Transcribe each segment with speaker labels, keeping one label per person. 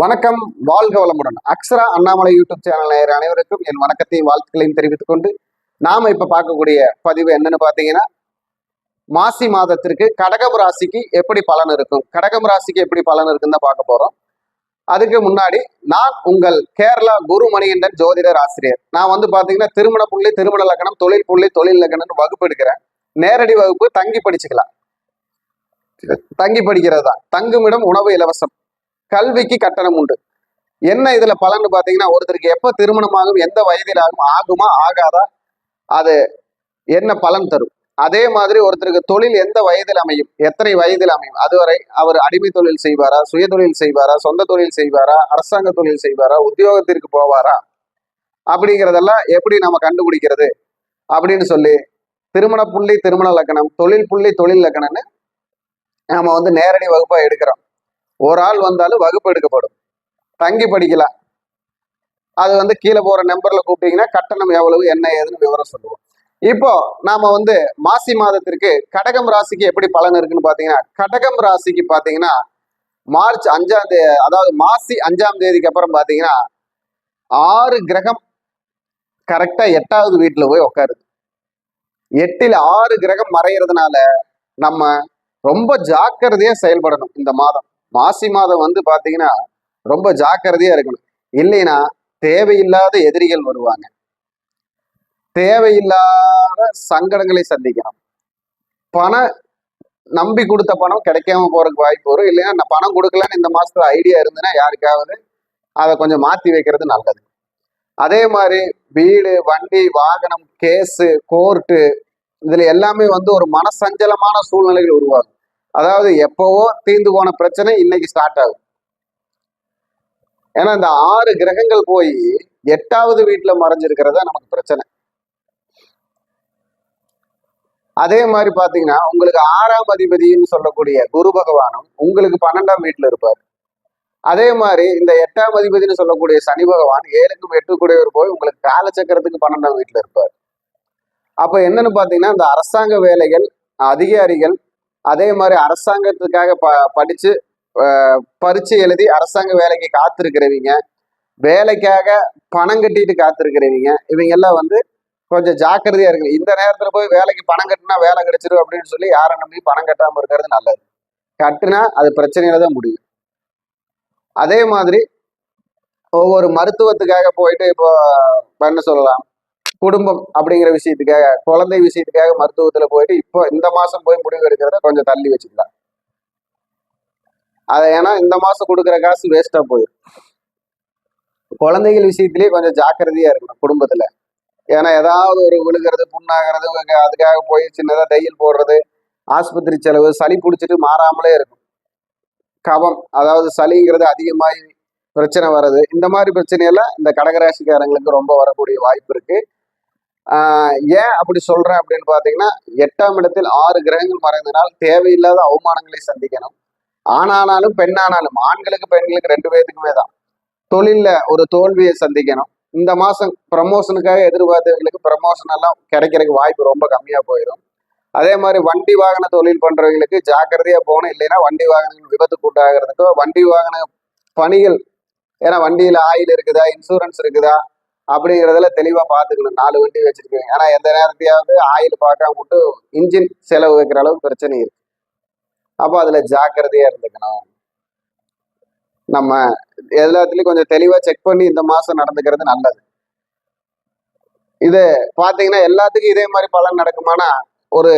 Speaker 1: வணக்கம் வாழ்க வளமுடன். அக்ஷரா அண்ணாமலை யூடியூப் சேனல் நேயர் அனைவருக்கும் என் வணக்கத்தையும் வாழ்த்துக்களையும் தெரிவித்துக் கொண்டு நாம இப்ப பார்க்கக்கூடிய பதிவு என்னன்னு பாத்தீங்கன்னா மாசி மாதத்திற்கு கடகம் ராசிக்கு எப்படி பலன் இருக்கும்? கடகம் ராசிக்கு எப்படி பலன் இருக்குன்னு தான் பார்க்க போறோம். அதுக்கு முன்னாடி நான் உங்கள் கேரளா குரு மணிகண்டன் ஜோதிடர் ஆசிரியர். நான் வந்து பாத்தீங்கன்னா திருமண புள்ளி திருமண லக்கணம் தொழில் புள்ளி தொழில் லக்கணம்னு வகுப்பு எடுக்கிறேன். நேரடி வகுப்பு தங்கி படிச்சுக்கலாம். தங்கி படிக்கிறது தான் தங்குமிடம் உணவு இலவசம். கல்விக்கு கட்டணம் உண்டு. என்ன இதுல பலன்னு பாத்தீங்கன்னா ஒருத்தருக்கு எப்ப திருமணம் ஆகும் எந்த வயதில் ஆகும் ஆகுமா ஆகாதா? அது என்ன பலன் தரும்? அதே மாதிரி ஒருத்தருக்கு தொழில் எந்த வயதில் அமையும்? எத்தனை வயதில் அமையும்? அதுவரை அவர் அடிமை தொழில் செய்வாரா சுய தொழில் செய்வாரா சொந்த தொழில் செய்வாரா அரசாங்க தொழில் செய்வாரா உத்தியோகத்திற்கு போவாரா? அப்படிங்கிறதெல்லாம் எப்படி நம்ம கண்டுபிடிக்கிறது? அப்படின்னு சொல்லி திருமண புள்ளி திருமண லக்கணம் தொழில் புள்ளி தொழில் லக்கணம்னு நம்ம வந்து நேரடி வகுப்பா எடுக்கிறோம். ஒரு ஆள் வந்தாலும் வகுப்பு எடுக்கப்படும். தங்கி படிக்கலாம். அது வந்து கீழே போற நம்பர்ல கூப்பிட்டீங்கன்னா கட்டணம் எவ்வளவு என்ன ஏதுன்னு விவரம் சொல்லுவோம். இப்போ நாம வந்து மாசி மாதத்திற்கு கடகம் ராசிக்கு எப்படி பலன் இருக்குன்னு பாத்தீங்கன்னா கடகம் ராசிக்கு பாத்தீங்கன்னா மார்ச் அஞ்சாம் தேதி அதாவது மாசி அஞ்சாம் தேதிக்கு அப்புறம் பாத்தீங்கன்னா ஆறு கிரகம் கரெக்டா எட்டாவது வீட்டுல போய் உட்காருது எட்டில் ஆறு கிரகம் மறைகிறதுனால நம்ம ரொம்ப ஜாக்கிரதையா செயல்படணும் இந்த மாதம். மாசி மாதம் வந்து பாத்தீங்கன்னா ரொம்ப ஜாக்கிரதையா இருக்கணும். இல்லைன்னா தேவையில்லாத எதிரிகள் வருவாங்க. தேவையில்லாத சங்கடங்களை சந்திக்கணும். பணம் நம்பி கொடுத்த பணம் கிடைக்காம போறதுக்கு வாய்ப்பு வரும். இல்லைன்னா நான் பணம் கொடுக்கலன்னு இந்த மாசத்துல ஐடியா இருந்ததுன்னா யாருக்காவது அதை கொஞ்சம் மாத்தி வைக்கிறது நல்லது. அதே மாதிரி வீடு வண்டி வாகனம் கேஸு கோர்ட்டு இதுல எல்லாமே வந்து ஒரு மனசஞ்சலமான சூழ்நிலைகள் உருவாகும். அதாவது எப்பவோ தீர்ந்து போன பிரச்சனை இன்னைக்கு ஸ்டார்ட் ஆகும். ஏன்னா இந்த ஆறு கிரகங்கள் போய் எட்டாவது வீட்டுல மறைஞ்சிருக்கிறதா நமக்கு பிரச்சனை. அதே மாதிரி பாத்தீங்கன்னா உங்களுக்கு ஆறாம் அதிபதினு சொல்லக்கூடிய குரு பகவானும் உங்களுக்கு பன்னெண்டாம் வீட்டுல இருப்பார். அதே மாதிரி இந்த எட்டாம் அதிபதினு சொல்லக்கூடிய சனி பகவான் ஏழுக்கும் எட்டு கூடியவர் போய் உங்களுக்கு காலச்சக்கரத்துக்கு பன்னெண்டாம் வீட்டுல இருப்பார். அப்ப என்னன்னு பாத்தீங்கன்னா இந்த அரசாங்க வேலைகள் அதிகாரிகள் அதே மாதிரி அரசாங்கத்துக்காக ப படித்து அஹ், பரீட்சை எழுதி அரசாங்க வேலைக்கு காத்திருக்கிறவங்க வேலைக்காக பணம் கட்டிட்டு காத்திருக்கிறவங்க இவங்க எல்லாம் வந்து கொஞ்சம் ஜாக்கிரதையா இருக்கு இந்த நேரத்துல போய் வேலைக்கு பணம் கட்டினா வேலை கிடைச்சிரும் அப்படின்னு சொல்லி யாரை நம்பி பணம் கட்டாம இருக்கிறது நல்லது. கட்டுனா அது பிரச்சனையில தான் முடியும். அதே மாதிரி ஒவ்வொரு மருத்துவத்துக்காக போயிட்டு இப்போ என்ன சொல்லலாம்? குடும்பம் அப்படிங்கிற விஷயத்துக்காக குழந்தை விஷயத்துக்காக மருத்துவத்துல போயிட்டு இப்போ இந்த மாசம் போய் முடிவு எடுக்கிறத கொஞ்சம் தள்ளி வச்சுக்கலாம். அதை ஏன்னா இந்த மாசம் கொடுக்குற காசு வேஸ்டா போயிடும் குழந்தைகள் விஷயத்திலேயே கொஞ்சம் ஜாக்கிரதையா இருக்கணும் குடும்பத்துல. ஏன்னா ஏதாவது ஒரு விழுகிறது புண்ணாகிறது அதுக்காக போய் சின்னதா தையல் போடுறது ஆஸ்பத்திரி செலவு சளி பிடிச்சிட்டு மாறாமலே இருக்கும். கபம் அதாவது சளிங்கிறது அதிகமாகி பிரச்சனை வர்றது இந்த மாதிரி பிரச்சனையெல்லாம் இந்த கடகராசிக்காரங்களுக்கு ரொம்ப வரக்கூடிய வாய்ப்பு இருக்குது ஏன் அப்படி சொல்றேன் அப்படின்னு பாத்தீங்கன்னா எட்டாம் இடத்தில் ஆறு கிரகங்கள் மறைந்தனால் தேவையில்லாத அவமானங்களை சந்திக்கணும். ஆணானாலும் பெண்ணானாலும் ஆண்களுக்கு பெண்களுக்கு ரெண்டு பேத்துக்குமே தான். தொழிலில் ஒரு தோல்வியை சந்திக்கணும். இந்த மாசம் ப்ரமோஷனுக்காக எதிர்பார்த்தவங்களுக்கு ப்ரமோஷன் எல்லாம் கிடைக்கிறதுக்கு வாய்ப்பு ரொம்ப கம்மியா போயிடும் அதே மாதிரி வண்டி வாகன தொழில் பண்றவங்களுக்கு ஜாக்கிரதையா போகணும். இல்லைன்னா வண்டி வாகனங்கள் விபத்துக்கு உண்டாகிறதுக்கோ வண்டி வாகன பணிகள் ஏன்னா வண்டியில ஆயில் இருக்குதா இன்சூரன்ஸ் இருக்குதா அப்படிங்கிறதுல தெளிவா பாத்துக்கணும். நாலு வண்டி வச்சிருக்கேன் ஏன்னா எந்த நேரத்தையாவது ஆயில் பார்க்காம மட்டும் இன்ஜின் செலவு வைக்கிற அளவுக்கு பிரச்சனை இருக்கு. அப்போ அதுல ஜாக்கிரதையா இருந்துக்கணும். நம்ம எல்லாத்துலயும் கொஞ்சம் தெளிவா செக் பண்ணி இந்த மாசம் நடந்துக்கிறது நல்லது. இது பாத்தீங்கன்னா எல்லாத்துக்கும் இதே மாதிரி பலன் நடக்குமானா ஒரு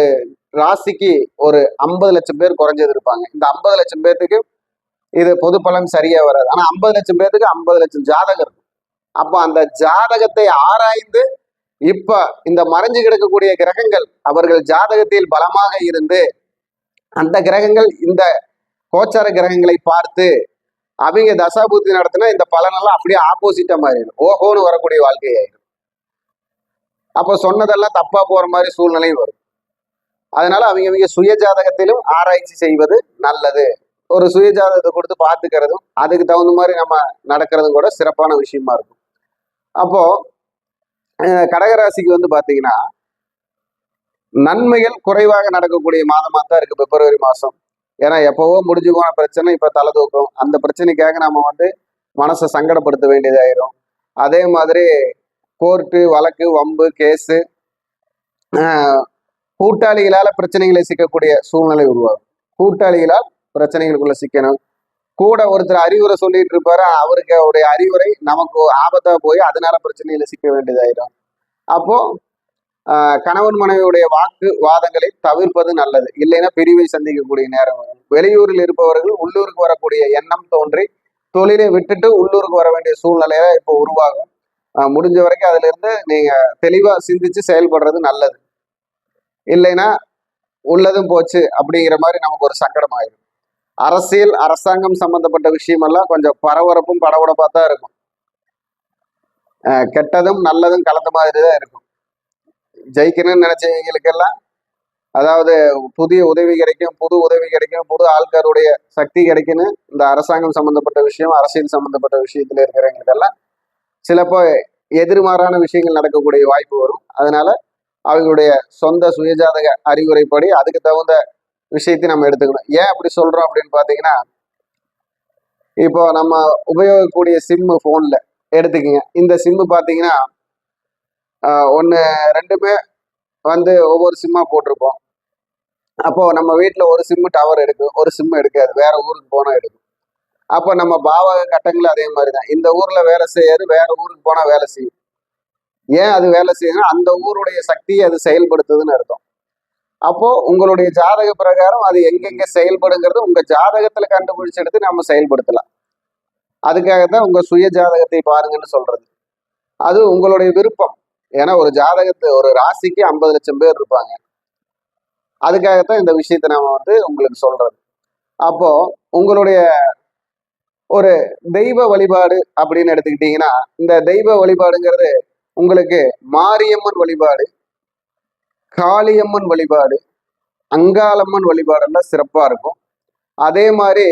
Speaker 1: ராசிக்கு ஒரு ஐம்பது லட்சம் பேர் குறைஞ்சது இருப்பாங்க. இந்த ஐம்பது லட்சம் பேர்த்துக்கு இது பொது பலன் சரியா வராது. ஆனா ஐம்பது லட்சம் பேர்த்துக்கு ஐம்பது லட்சம் ஜாதகம் இருக்கும் அப்ப அந்த ஜாதகத்தை ஆராய்ந்து இப்ப இந்த மறைஞ்சு கிடக்கக்கூடிய கிரகங்கள் அவர்கள் ஜாதகத்தில் பலமாக இருந்து அந்த கிரகங்கள் இந்த கோச்சார கிரகங்களை பார்த்து அவங்க தசாபூர்த்தி நடத்தினா இந்த பலனெல்லாம் அப்படியே ஆப்போசிட்டா மாறிடும். ஓஹோன்னு வரக்கூடிய வாழ்க்கையாயிடும் அப்போ சொன்னதெல்லாம் தப்பா போற மாதிரி சூழ்நிலையும் வரும். அதனால அவங்க அவங்க சுய ஜாதகத்திலும் ஆராய்ச்சி செய்வது நல்லது. ஒரு சுய ஜாதகத்தை கொடுத்து பார்த்துக்கிறதும் அதுக்கு தகுந்த மாதிரி நம்ம நடக்கிறதும் கூட சிறப்பான விஷயமா இருக்கும். அப்போ கடகராசிக்கு வந்து பார்த்தீங்கன்னா நன்மைகள் குறைவாக நடக்கக்கூடிய மாதமாக தான் இருக்கு பிப்ரவரி மாதம் ஏன்னா எப்போவோ முடிஞ்சு போன பிரச்சனை இப்போ தலை தூக்கும். அந்த பிரச்சனைக்காக நம்ம வந்து மனசை சங்கடப்படுத்த வேண்டியதாயிரும். அதே மாதிரி கோர்ட்டு வழக்கு வம்பு கேஸு கூட்டாளிகளால் பிரச்சனைகளை சிக்கக்கூடிய சூழ்நிலை உருவாகும். கூட்டாளிகளால் பிரச்சனைகளுக்குள்ள சிக்கணும். கூட ஒருத்தர் அறிவுரை சொல்லிட்டு இருப்பாரு. அவருக்கு அவருடைய அறிவுரை நமக்கு ஆபத்தா போய் அதனால பிரச்சனையில சிக்க வேண்டியதாயிரும். அப்போ கணவன் மனைவியுடைய வாக்கு வாதங்களை தவிர்ப்பது நல்லது. இல்லைன்னா பிரிவை சந்திக்கக்கூடிய நேரம் வரும். வெளியூரில் இருப்பவர்கள் உள்ளூருக்கு வரக்கூடிய எண்ணம் தோன்றி தொழிலை விட்டுட்டு உள்ளூருக்கு வர வேண்டிய சூழ்நிலையில இப்போ உருவாகும். முடிஞ்ச வரைக்கும் அதுல இருந்து நீங்க தெளிவா சிந்திச்சு செயல்படுறது நல்லது. இல்லைன்னா உள்ளதும் போச்சு அப்படிங்கிற மாதிரி நமக்கு ஒரு சங்கடம் ஆயிடும் அரசியல் அரசாங்கம் சம்பந்தப்பட்ட விஷயமெல்லாம் கொஞ்சம் பரபரப்பும் படபடப்பாக தான் இருக்கும். கெட்டதும் நல்லதும் கலந்த மாதிரி தான் இருக்கும். ஜெயிக்கணும்னு நினைச்சவங்களுக்கெல்லாம் அதாவது புதிய உதவி கிடைக்கும் புது உதவி கிடைக்கும் புது ஆள்காருடைய சக்தி கிடைக்குன்னு இந்த அரசாங்கம் சம்பந்தப்பட்ட விஷயம் அரசியல் சம்பந்தப்பட்ட விஷயத்துல இருக்கிறவங்களுக்கெல்லாம் சிலப்போ எதிர்மாறான விஷயங்கள் நடக்கக்கூடிய வாய்ப்பு வரும். அதனால அவங்களுடைய சொந்த சுயஜாதக அறிவுரைப்படி அதுக்கு தகுந்த விஷயத்தை நம்ம எடுத்துக்கணும். ஏன் அப்படி சொல்றோம் அப்படின்னு பாத்தீங்கன்னா இப்போ நம்ம உபயோகக்கூடிய சிம்மு ஃபோனில் எடுத்துக்கங்க. இந்த சிம்மு பாத்தீங்கன்னா ஒன்று ரெண்டுமே வந்து ஒவ்வொரு சிம்மா போட்டிருப்போம். அப்போ நம்ம வீட்டில் ஒரு சிம்மு டவர் எடுக்கும் ஒரு சிம்மு எடுக்காது. வேற ஊருக்கு போனால் எடுக்கும். அப்போ நம்ம பாவக கட்டங்களும் அதே மாதிரி தான் இந்த ஊரில் வேலை செய்யாது வேற ஊருக்கு போனால் வேலை செய்யும். ஏன் அது வேலை செய்யுதுன்னா அந்த ஊருடைய சக்தியை அது செயல்படுத்துதுன்னு அர்த்தம். அப்போ உங்களுடைய ஜாதக பிரகாரம் அது எங்கெங்க செயல்படுங்கிறது உங்க ஜாதகத்துல கண்டுபிடிச்சு எடுத்து நம்ம செயல்படுத்தலாம். அதுக்காக தான் உங்க சுய ஜாதகத்தை பாருங்கன்னு சொல்றது. அது உங்களுடைய விருப்பம். ஏன்னா ஒரு ஜாதகத்தை ஒரு ராசிக்கு ஐம்பது லட்சம் பேர் இருப்பாங்க. அதுக்காகத்தான் இந்த விஷயத்த நாம வந்து உங்களுக்கு சொல்றது. அப்போ உங்களுடைய ஒரு தெய்வ வழிபாடு அப்படின்னு எடுத்துக்கிட்டீங்கன்னா இந்த தெய்வ வழிபாடுங்கிறது உங்களுக்கு மாரியம்மன் வழிபாடு காளியம்மன் வழிபாடு அங்காளம்மன் வழிபாடெல்லாம் சிறப்பாக இருக்கும். அதே மாதிரி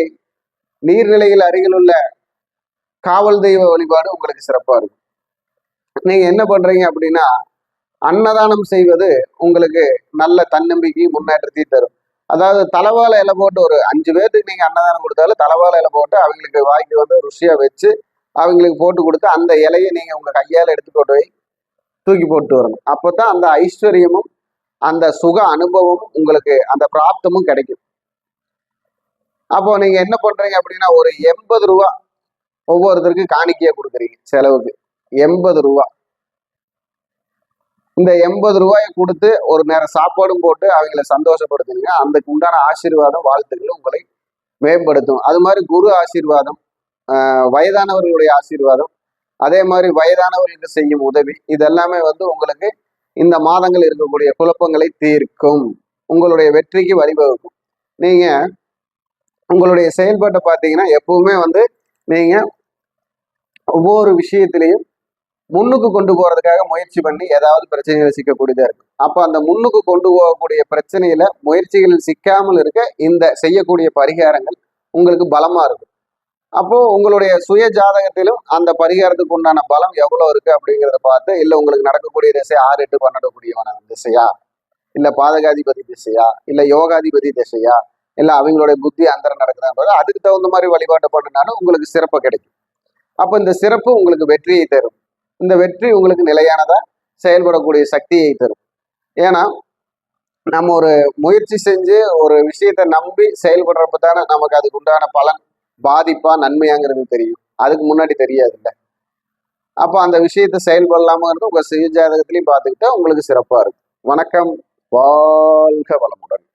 Speaker 1: நீர்நிலையில் அருகில் உள்ள காவல் தெய்வ வழிபாடு உங்களுக்கு சிறப்பாக இருக்கும். நீங்கள் என்ன பண்ணுறீங்க அப்படின்னா அன்னதானம் செய்வது உங்களுக்கு நல்ல தன்னம்பிக்கை முன்னேற்றத்தையும் தரும். அதாவது தலைவால இலை போட்டு ஒரு அஞ்சு பேர்த்துக்கு நீங்கள் அன்னதானம் கொடுத்தாலும் தலவாழை இலை போட்டு அவங்களுக்கு வாய்க்கு வந்து ருசியாக வச்சு அவங்களுக்கு போட்டு கொடுத்து அந்த இலையை நீங்கள் உங்கள் கையால் எடுத்து கொண்டு போய் தூக்கி போட்டு வரணும். அப்போ தான் அந்த ஐஸ்வர்யமும் அந்த சுக அனுபவமும் உங்களுக்கு அந்த பிராப்தமும் கிடைக்கும். அப்போ நீங்க என்ன பண்றீங்க அப்படின்னா ஒரு எண்பது ரூபா ஒவ்வொருத்தருக்கும் காணிக்கையா கொடுக்குறீங்க செலவுக்கு. எண்பது ரூபா. இந்த எண்பது ரூபாயை கொடுத்து ஒரு நேரம் சாப்பாடும் போட்டு அவங்கள சந்தோஷப்படுத்துங்க. அதுக்கு உண்டான ஆசீர்வாதம் வாழ்த்துக்கள் உங்களை மேம்படுத்தும். அது மாதிரி குரு ஆசீர்வாதம் ஆஹ் வயதானவர்களுடைய ஆசீர்வாதம் அதே மாதிரி வயதானவர்களுக்கு செய்யும் உதவி இதெல்லாமே வந்து உங்களுக்கு இந்த மாதங்கள் இருக்கக்கூடிய குழப்பங்களை தீர்க்கும். உங்களுடைய வெற்றிக்கு வழிவகுக்கும். நீங்க உங்களுடைய செயல்பாட்டை பார்த்தீங்கன்னா எப்பவுமே வந்து நீங்க ஒவ்வொரு விஷயத்திலையும் முன்னுக்கு கொண்டு போறதுக்காக முயற்சி பண்ணி ஏதாவது பிரச்சனைகளை சிக்கக்கூடியதா இருக்கும். அப்போ அந்த முன்னுக்கு கொண்டு போகக்கூடிய பிரச்சனையில முயற்சிகளில் சிக்காமல் இருக்க இந்த செய்யக்கூடிய பரிகாரங்கள் உங்களுக்கு பலமா இருக்கும். அப்போ உங்களுடைய சுய ஜாதகத்திலும் அந்த பரிகாரத்துக்கு உண்டான பலம் எவ்வளவு இருக்கு அப்படிங்கிறத பார்த்து இல்ல உங்களுக்கு நடக்கக்கூடிய திசை ஆறு எட்டு பன்னெண்டுக்கூடியவன திசையா? இல்ல பாதகாதிபதி திசையா? இல்ல யோகாதிபதி திசையா? இல்ல அவங்களுடைய புத்தி அந்தரம் நடக்குதான்றது அதுக்கு தகுந்த மாதிரி வழிபாட்டு பண்ணினாலும் உங்களுக்கு சிறப்பு கிடைக்கும். அப்போ இந்த சிறப்பு உங்களுக்கு வெற்றியை தரும். இந்த வெற்றி உங்களுக்கு நிலையானதா? செயல்படக்கூடிய சக்தியை தரும். ஏன்னா நம்ம ஒரு முயற்சி செஞ்சு ஒரு விஷயத்தை நம்பி செயல்படுறப்ப தானே நமக்கு அதுக்கு உண்டான பலன் பாதிப்பா நன்மையாங்கிறது தெரியும். அதுக்கு முன்னாடி தெரியாதுல்ல. அப்போ அந்த விஷயத்தை செயல்படலாம இருந்து உங்க சுய ஜாதகத்திலையும் பார்த்துக்கிட்டா உங்களுக்கு சிறப்பா இருக்கும். வணக்கம். வாழ்க வளமுடன்.